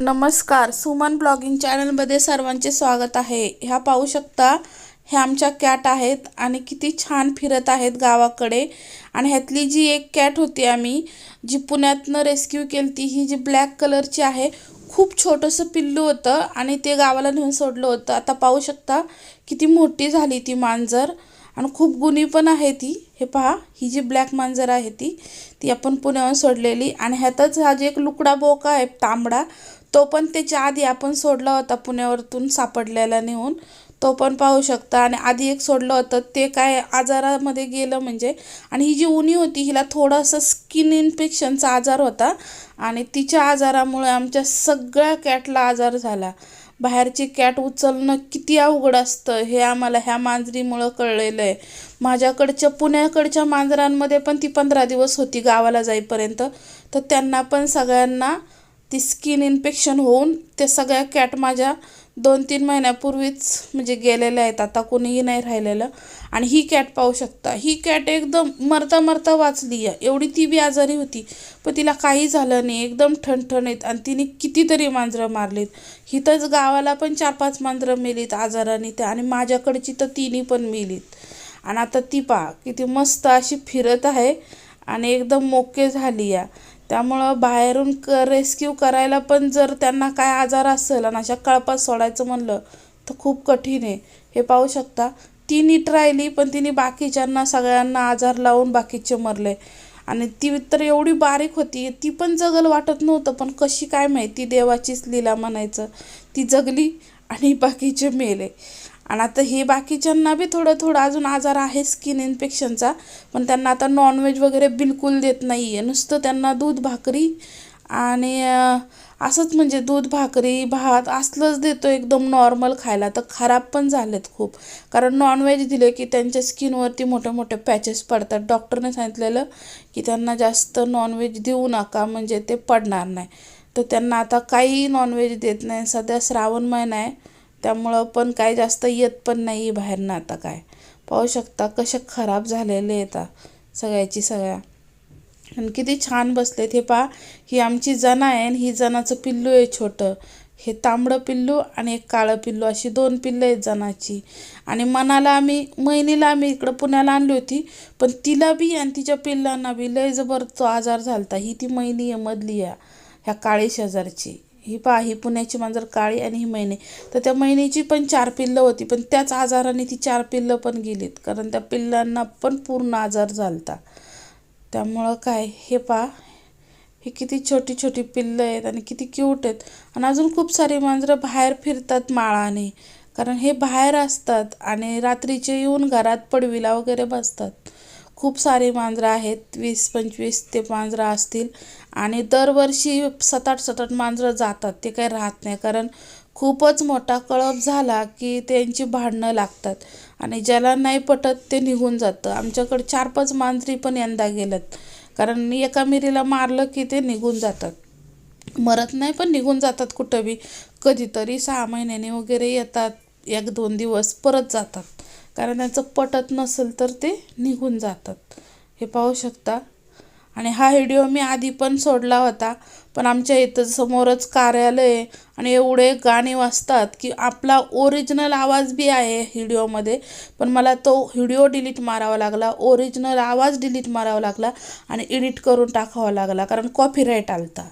नमस्कार. सुमन ब्लॉगिंग चॅनलमध्ये सर्वांचे स्वागत आहे. ह्या पाहू शकता ह्या आमच्या कॅट आहेत आणि किती छान फिरत आहेत गावाकडे. आणि ह्यातली जी एक कॅट होती आम्ही जी पुण्यातनं रेस्क्यू केली ती ही जी ब्लॅक कलरची आहे खूप छोटंसं पिल्लू होतं आणि ते गावाला नेऊन सोडलं होतं. आता पाहू शकता किती मोठी झाली ती मांजर. आणि खूप गुणी पण आहे ती. हे पहा ही जी ब्लॅक मांजर आहे ती ती आपण पुण्याहून सोडलेली. आणि ह्यातच हा जे एक लुकडा बोका आहे तांबडा तो पण त्याच्या आधी आपण सोडला होता पुण्यावरतून सापडलेला नेऊन. तो पण पाहू शकता. आणि आधी एक सोडलं होतं. ते काय आजारामध्ये गेलं म्हणजे. आणि ही जी उणी होती हिला थोडंसं स्किन इन्फेक्शनचा आजार होता. आणि तिच्या आजारामुळे आमच्या सगळ्या कॅटला आजार झाला. बाहेरची कॅट उचलणं किती अवघड असतं हे आम्हाला ह्या मांजरीमुळं कळलेलं आहे. माझ्याकडच्या पुण्याकडच्या मांजरांमध्ये पण ती पंधरा दिवस होती गावाला जाईपर्यंत. तर त्यांना पण सगळ्यांना ती स्किन इन्फेक्शन होऊन ते सगळ्या कॅट माझ्या दोन तीन महिन्यापूर्वीच म्हणजे गेलेल्या आहेत. आता कोणीही नाही राहिलेलं. आणि ही कॅट पाहू शकता. ही कॅट एकदम मरता मरता वाचली आहे. एवढी ती बी आजारी होती. पण तिला काही झालं नाही. एकदम ठणठणीत आणि तिने कितीतरी मांजरं मारलीत. हिथंच गावाला पण चार पाच मांजरं मेलीत आजाराने त्या आणि माझ्याकडची तर तिन्ही पण मेलीत. आणि आता ती पहा किती मस्त अशी फिरत आहे आणि एकदम मोके झाली आहे. त्यामुळं बाहेरून क रेस्क्यू करायला पण जर त्यांना काय आजार असेल आणि अशा कळपात सोडायचं म्हणलं तर खूप कठीण आहे. हे पाहू शकता ती नीट राहिली पण तिने बाकीच्यांना सगळ्यांना आजार लावून बाकीचे मरले. आणि ती तर एवढी बारीक होती ती पण जगल वाटत नव्हतं पण कशी काय माहिती देवाचीच लीला म्हणायचं. ती जगली आणि बाकीचे मेले. आणि आता हे बाकीच्यांना बी थोडं थोडं अजून आजार आहे स्किन इन्फेक्शनचा पण त्यांना आता नॉनव्हेज वगैरे बिलकुल देत नाही आहे नुसतं त्यांना दूध भाकरी आणि असंच म्हणजे दूध भाकरी भात असलंच देतो एकदम नॉर्मल खायला. तर खराब पण झालेत खूप. कारण नॉनव्हेज दिले की त्यांच्या स्किनवरती मोठे मोठे पॅचेस पडतात. डॉक्टरने सांगितलेलं की त्यांना जास्त नॉनव्हेज देऊ नका म्हणजे ते पडणार नाही. तर त्यांना आता काही नॉनव्हेज देत नाही. सध्या श्रावण महिना आहे. त्यामुळं पण काय जास्त येत पण नाही बाहेरनं आता काय. पाहू शकता कसे खराब झालेले येतात सगळ्याची सगळ्या. आणि किती छान बसलेत हे पहा. ही आमची जना आहे आणि ही जनाचं पिल्लू आहे छोटं. हे तांबडं पिल्लू आणि एक काळं पिल्लू अशी दोन पिल्लं आहेत जनाची आणि मनाला आम्ही महिनीला आम्ही इकडं पुण्याला आणली होती. पण तिला बी आणि तिच्या पिल्लांना बी लय जबर तो आजार झालता. ही ती महिनी आहे मधली आहे ह्या काळी शेजारची. ही पहा ही पुण्याची मांजर काळी आणि ही महिने तर त्या महिन्याची पण चार पिल्लं होती पण त्याच आजाराने ती चार पिल्लं पण गेलीत कारण त्या पिल्लांना पण पूर्ण आजार झालता. त्यामुळं काय हे पहा हे किती छोटी छोटी पिल्लं आहेत आणि किती क्यूट आहेत. आणि अजून खूप सारी मांजरं बाहेर फिरतात माळाने कारण हे बाहेर असतात आणि रात्रीचे येऊन घरात पडवीला वगैरे बसतात. खूप सारे मांजरं आहेत वीस पंचवीस ते मांजरं असतील. आणि दरवर्षी सताट सतट मांजरं जातात ते काही राहत नाही. कारण खूपच मोठा कळप झाला की त्यांची भांडणं लागतात. आणि ज्याला नाही पटत ते निघून जातं. आमच्याकडे चार पाच मांजरी पण यंदा गेल्यात. कारण एका मिरीला मारलं की ते निघून जातात. मरत नाही पण निघून जातात कुठं बी कधीतरी सहा महिन्याने वगैरे येतात. एक दोन दिवस परत जातात. कारण त्यांचं पटत नसेल तर ते निघून जातात. हे पाहू शकता. आणि हा व्हिडिओ मी आधी पण सोडला होता पण आमच्या इथं समोरच कार्यालय आणि एवढे गाणे वाजतात की आपला ओरिजिनल आवाज बी आहे व्हिडिओमध्ये पण मला तो व्हिडिओ डिलीट मारावा लागला ओरिजिनल आवाज डिलीट मारावा लागला आणि एडिट करून टाकावा लागला कारण कॉपीराईट आलता.